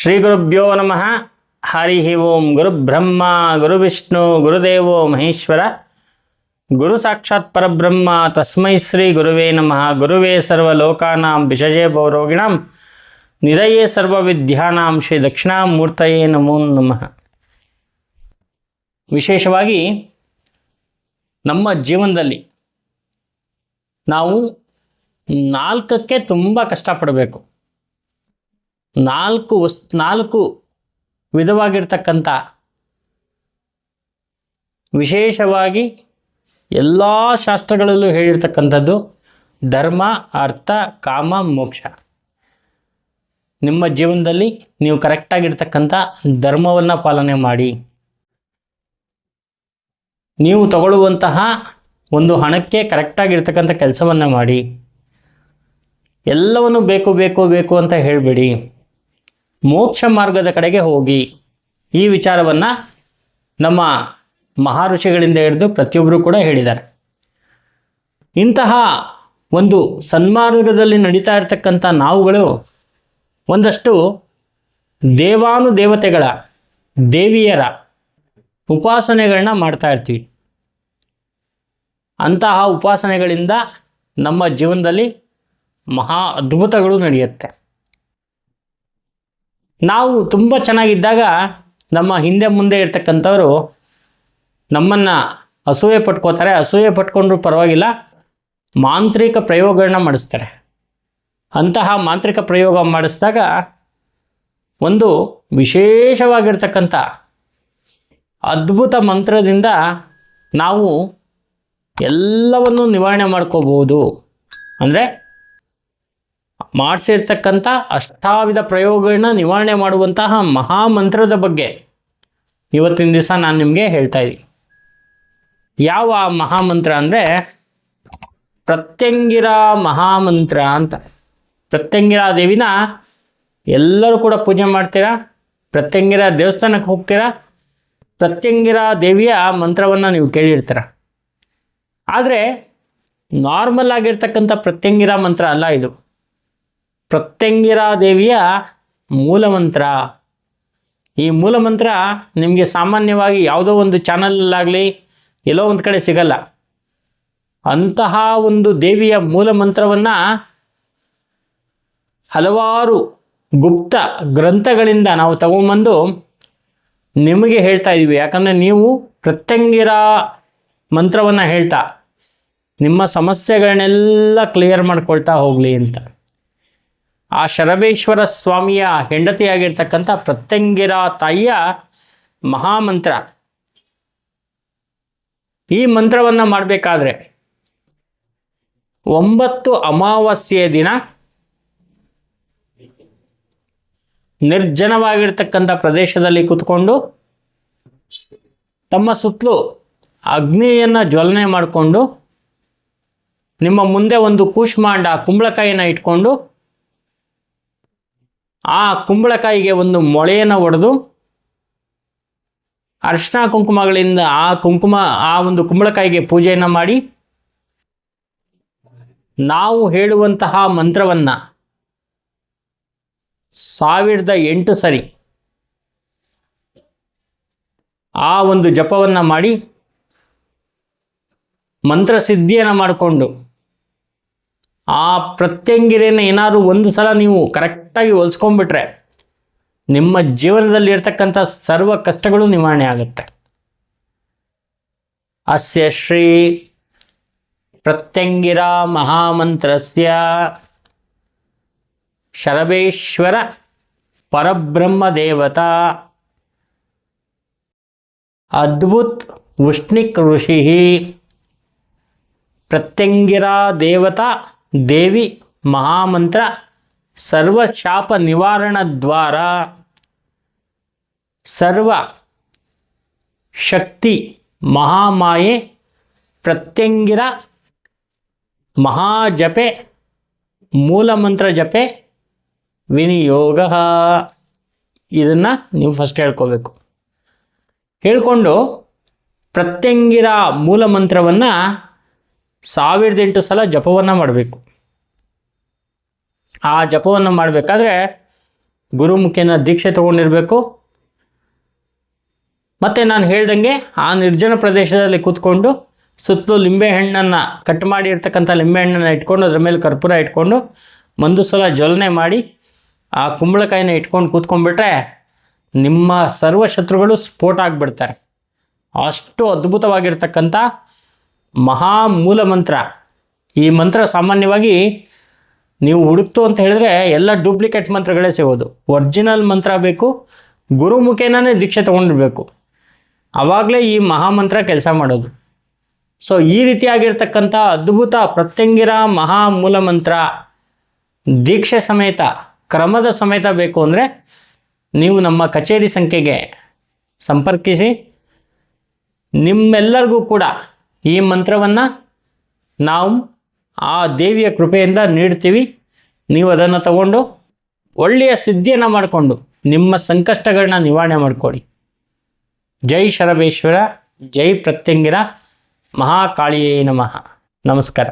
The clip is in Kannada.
ಶ್ರೀ ಗುರುಭ್ಯೋ ನಮಃ. ಹರಿ ಓಂ ಗುರುಬ್ರಹ್ಮ ಗುರುವಿಷ್ಣು ಗುರುದೇವೋ ಮಹೇಶ್ವರ. ಗುರು ಸಾಕ್ಷಾತ್ ಪರಬ್ರಹ್ಮ, ತಸ್ಮೈ ಶ್ರೀ ಗುರುವೇ ನಮಃ. ಗುರುವೇ ಸರ್ವಲೋಕಾನಾಂ ವಿಷಜೇ ಭವರೋಗಿಣಾಂ ನಿಧಯೇ ಸರ್ವವಿದ್ಯಾನಾಂ ಶ್ರೀ ದಕ್ಷಿಣಾಮೂರ್ತಯೇ ನಮೋ ನಮಃ. ವಿಶೇಷವಾಗಿ ನಮ್ಮ ಜೀವನದಲ್ಲಿ ನಾವು ನಾಲ್ಕಕ್ಕೆ ತುಂಬ ಕಷ್ಟಪಡಬೇಕು. ನಾಲ್ಕು ವಸ್ ನಾಲ್ಕು ವಿಧವಾಗಿರ್ತಕ್ಕಂಥ ವಿಶೇಷವಾಗಿ ಎಲ್ಲ ಶಾಸ್ತ್ರಗಳಲ್ಲೂ ಹೇಳಿರ್ತಕ್ಕಂಥದ್ದು ಧರ್ಮ, ಅರ್ಥ, ಕಾಮ, ಮೋಕ್ಷ. ನಿಮ್ಮ ಜೀವನದಲ್ಲಿ ನೀವು ಕರೆಕ್ಟಾಗಿರ್ತಕ್ಕಂಥ ಧರ್ಮವನ್ನು ಪಾಲನೆ ಮಾಡಿ. ನೀವು ತಗೊಳ್ಳುವಂತಹ ಒಂದು ಹಣಕ್ಕೆ ಕರೆಕ್ಟಾಗಿರ್ತಕ್ಕಂಥ ಕೆಲಸವನ್ನು ಮಾಡಿ. ಎಲ್ಲವನ್ನು ಬೇಕು ಬೇಕು ಬೇಕು ಅಂತ ಹೇಳಬೇಡಿ. ಮೋಕ್ಷ ಮಾರ್ಗದ ಕಡೆಗೆ ಹೋಗಿ. ಈ ವಿಚಾರವನ್ನು ನಮ್ಮ ಮಹಾಋಷಿಗಳಿಂದ ಹಿಡಿದು ಪ್ರತಿಯೊಬ್ಬರು ಕೂಡ ಹೇಳಿದ್ದಾರೆ. ಇಂತಹ ಒಂದು ಸನ್ಮಾರ್ಗದಲ್ಲಿ ನಡೀತಾ ಇರತಕ್ಕಂಥ ನಾವುಗಳು ಒಂದಷ್ಟು ದೇವಾನುದೇವತೆಗಳ, ದೇವಿಯರ ಉಪಾಸನೆಗಳನ್ನ ಮಾಡ್ತಾ ಇರ್ತೀವಿ. ಅಂತಹ ಉಪಾಸನೆಗಳಿಂದ ನಮ್ಮ ಜೀವನದಲ್ಲಿ ಮಹಾ ಅದ್ಭುತಗಳು ನಡೆಯುತ್ತೆ. ನಾವು ತುಂಬ ಚೆನ್ನಾಗಿದ್ದಾಗ ನಮ್ಮ ಹಿಂದೆ ಮುಂದೆ ಇರ್ತಕ್ಕಂಥವರು ನಮ್ಮನ್ನು ಅಸೂಯೆ ಪಟ್ಕೋತಾರೆ. ಅಸೂಯೆ ಪಟ್ಕೊಂಡ್ರೂ ಪರವಾಗಿಲ್ಲ. ಮಾಂತ್ರಿಕ ಪ್ರಯೋಗಗಳನ್ನ ಮಾಡಿಸ್ತಾರೆ. ಅಂತಹ ಮಾಂತ್ರಿಕ ಪ್ರಯೋಗ ಮಾಡಿಸಿದಾಗ ಒಂದು ವಿಶೇಷವಾಗಿರ್ತಕ್ಕಂಥ ಅದ್ಭುತ ಮಂತ್ರದಿಂದ ನಾವು ಎಲ್ಲವನ್ನು ನಿವಾರಣೆ ಮಾಡ್ಕೋಬಹುದು. ಅಂದರೆ ಮಾಡಿಸಿರ್ತಕ್ಕಂಥ ಅಷ್ಟಾವಿಧ ಪ್ರಯೋಗಗಳನ್ನ ನಿವಾರಣೆ ಮಾಡುವಂತಹ ಮಹಾಮಂತ್ರದ ಬಗ್ಗೆ ಇವತ್ತಿನ ದಿವಸ ನಾನು ನಿಮಗೆ ಹೇಳ್ತಾ ಇದ್ದೀನಿ. ಯಾವ ಮಹಾಮಂತ್ರ ಅಂದರೆ ಪ್ರತ್ಯಂಗಿರ ಮಹಾಮಂತ್ರ ಅಂತ. ಪ್ರತ್ಯಂಗಿರ ದೇವಿನ ಎಲ್ಲರೂ ಕೂಡ ಪೂಜೆ ಮಾಡ್ತೀರಾ? ಪ್ರತ್ಯಂಗಿರ ದೇವಸ್ಥಾನಕ್ಕೆ ಹೋಗ್ತೀರಾ? ಪ್ರತ್ಯಂಗಿರ ದೇವಿಯ ಮಂತ್ರವನ್ನು ನೀವು ಕೇಳಿರ್ತೀರ? ಆದರೆ ನಾರ್ಮಲ್ ಆಗಿರ್ತಕ್ಕಂಥ ಪ್ರತ್ಯಂಗಿರ ಮಂತ್ರ ಅಲ್ಲ ಇದು. ಪ್ರತ್ಯಂಗಿರ ದೇವಿಯ ಮೂಲಮಂತ್ರ. ಈ ಮೂಲಮಂತ್ರ ನಿಮಗೆ ಸಾಮಾನ್ಯವಾಗಿ ಯಾವುದೋ ಒಂದು ಚಾನಲಲ್ಲಾಗಲಿ ಎಲ್ಲೋ ಒಂದು ಕಡೆ ಸಿಗಲ್ಲ. ಅಂತಹ ಒಂದು ದೇವಿಯ ಮೂಲಮಂತ್ರವನ್ನು ಹಲವಾರು ಗುಪ್ತ ಗ್ರಂಥಗಳಿಂದ ನಾವು ತಗೊಂಬಂದು ನಿಮಗೆ ಹೇಳ್ತಾ ಇದ್ದೀವಿ ಯಾಕಂದರೆ ನೀವು ಪ್ರತ್ಯಂಗಿರ ಮಂತ್ರವನ್ನು ಹೇಳ್ತಾ, ನಿಮ್ಮ ಸಮಸ್ಯೆಗಳನ್ನೆಲ್ಲ ಕ್ಲಿಯರ್ ಮಾಡ್ಕೊಳ್ತಾ ಹೋಗಲಿ ಅಂತ. ಆ ಶರಬೇಶ್ವರ ಸ್ವಾಮಿಯ ಹೆಂಡತಿಯಾಗಿರ್ತಕ್ಕಂಥ ಪ್ರತ್ಯಂಗಿರ ತಾಯಿಯ ಮಹಾಮಂತ್ರ. ಈ ಮಂತ್ರವನ್ನು ಮಾಡಬೇಕಾದ್ರೆ ಒಂಬತ್ತು ಅಮಾವಾಸ್ಯೆಯ ದಿನ ನಿರ್ಜನವಾಗಿರ್ತಕ್ಕಂಥ ಪ್ರದೇಶದಲ್ಲಿ ಕೂತ್ಕೊಂಡು ತಮ್ಮ ಸುತ್ತಲೂ ಅಗ್ನಿಯನ್ನು ಜ್ವಲನೆ ಮಾಡಿಕೊಂಡು ನಿಮ್ಮ ಮುಂದೆ ಒಂದು ಕೂಷ್ಮಾಂಡ ಕುಂಬಳಕಾಯಿಯನ್ನು ಇಟ್ಕೊಂಡು ಆ ಕುಂಬಳಕಾಯಿಗೆ ಒಂದು ಮೊಳೆಯನ್ನು ಒಡೆದು ಅರ್ಶಿನ ಕುಂಕುಮಗಳಿಂದ ಆ ಕುಂಕುಮ, ಆ ಒಂದು ಕುಂಬಳಕಾಯಿಗೆ ಪೂಜೆಯನ್ನು ಮಾಡಿ ನಾವು ಹೇಳುವಂತಹ ಮಂತ್ರವನ್ನು ಸಾವಿರದ ಎಂಟು ಸರಿ ಆ ಒಂದು ಜಪವನ್ನು ಮಾಡಿ ಮಂತ್ರ ಸಿದ್ಧಿಯನ್ನು ಮಾಡಿಕೊಂಡು ಆ ಪ್ರತ್ಯಂಗಿರೆಯನ್ನು ಏನಾದರೂ ಒಂದು ಸಲ ನೀವು ಕರೆಕ್ಟಾಗಿ ಹೊಲಿಸ್ಕೊಂಡ್ಬಿಟ್ರೆ ನಿಮ್ಮ ಜೀವನದಲ್ಲಿ ಇರ್ತಕ್ಕಂಥ ಸರ್ವ ಕಷ್ಟಗಳು ನಿವಾರಣೆ ಆಗುತ್ತೆ. ಅಸ್ಯ ಶ್ರೀ ಪ್ರತ್ಯಂಗಿರ ಮಹಾಮಂತ್ರಸ್ಯ ಶರಬೇಶ್ವರ ಪರಬ್ರಹ್ಮ ದೇವತಾ. ಅದ್ಭುತ್ ಉಷ್ಣಿಕ್ ಋಷಿ ಪ್ರತ್ಯಂಗಿರ ದೇವತಾ ದೇವಿ ಮಹಾಮಂತ್ರ ಸರ್ವಶಾಪ ನಿವಾರಣ ದ್ವಾರ, ಸರ್ವ ಶಕ್ತಿ ಮಹಾಮಾಯೆ, ಪ್ರತ್ಯಂಗಿರ ಮಹಾಜಪೆ, ಮೂಲಮಂತ್ರ ಜಪೆ, ವಿನಿಯೋಗ. ಇದನ್ನು ನೀವು ಫಸ್ಟ್ ಹೇಳ್ಕೋಬೇಕು. ಹೇಳ್ಕೊಂಡು ಪ್ರತ್ಯಂಗಿರ ಮೂಲಮಂತ್ರವನ್ನು ಸಾವಿರದ ಎಂಟು ಸಲ ಜಪವನ್ನು ಮಾಡಬೇಕು. ಆ ಜಪವನ್ನು ಮಾಡಬೇಕಾದ್ರೆ ಗುರುಮುಖಿಯನ್ನು ದೀಕ್ಷೆ ತಗೊಂಡಿರಬೇಕು. ಮತ್ತು ನಾನು ಹೇಳ್ದಂಗೆ ಆ ನಿರ್ಜನ ಪ್ರದೇಶದಲ್ಲಿ ಕೂತ್ಕೊಂಡು ಸುತ್ತಲೂ ಲಿಂಬೆಹಣ್ಣನ್ನು ಕಟ್ ಮಾಡಿರ್ತಕ್ಕಂಥ ಲಿಂಬೆಹಣ್ಣನ್ನು ಇಟ್ಕೊಂಡು ಅದ್ರ ಮೇಲೆ ಕರ್ಪೂರ ಇಟ್ಕೊಂಡು ಒಂದು ಸಲ ಜ್ವಲನೆ ಮಾಡಿ ಆ ಕುಂಬಳಕಾಯಿನ ಇಟ್ಕೊಂಡು ಕೂತ್ಕೊಂಡ್ಬಿಟ್ರೆ ನಿಮ್ಮ ಸರ್ವ ಶತ್ರುಗಳು ಸ್ಫೋಟ ಆಗಿಬಿಡ್ತಾರೆ. ಅಷ್ಟು ಅದ್ಭುತವಾಗಿರ್ತಕ್ಕಂಥ ಮಹಾ ಮೂಲ ಮಂತ್ರ. ಈ ಮಂತ್ರ ಸಾಮಾನ್ಯವಾಗಿ ನೀವು ಹುಡುಕ್ತು ಅಂತ ಹೇಳಿದ್ರೆ ಎಲ್ಲ ಡೂಪ್ಲಿಕೇಟ್ ಮಂತ್ರಗಳೇ ಸಿಗೋದು. ಒರಿಜಿನಲ್ ಮಂತ್ರ ಬೇಕು ಗುರುಮುಖೇನೇ ದೀಕ್ಷೆ ತೊಗೊಂಡಿರ್ಬೇಕು. ಆವಾಗಲೇ ಈ ಮಹಾಮಂತ್ರ ಕೆಲಸ ಮಾಡೋದು. ಸೊ ಈ ರೀತಿಯಾಗಿರ್ತಕ್ಕಂಥ ಅದ್ಭುತ ಪ್ರತ್ಯಂಗಿರ ಮಹಾ ಮೂಲ ಮಂತ್ರ ದೀಕ್ಷೆ ಸಮೇತ, ಕ್ರಮದ ಸಮೇತ ಬೇಕು ಅಂದರೆ ನೀವು ನಮ್ಮ ಕಚೇರಿ ಸಂಖ್ಯೆಗೆ ಸಂಪರ್ಕಿಸಿ, ನಿಮ್ಮೆಲ್ಲರಿಗೂ ಕೂಡ ಈ ಮಂತ್ರವನ್ನು ನಾವು ಆ ದೇವಿಯ ಕೃಪೆಯಿಂದ ನೀಡ್ತೀವಿ ನೀವು ಅದನ್ನು ತಗೊಂಡು ಒಳ್ಳೆಯ ಸಿದ್ಧಿಯನ್ನು ಮಾಡಿಕೊಂಡು ನಿಮ್ಮ ಸಂಕಷ್ಟಗಳನ್ನ ನಿವಾರಣೆ ಮಾಡಿಕೊಡಿ ಜೈ ಶರಬೇಶ್ವರ ಜೈ ಪ್ರತ್ಯಂಗಿರ, ಮಹಾಕಾಳಿಯೇ ನಮಃ. ನಮಸ್ಕಾರ.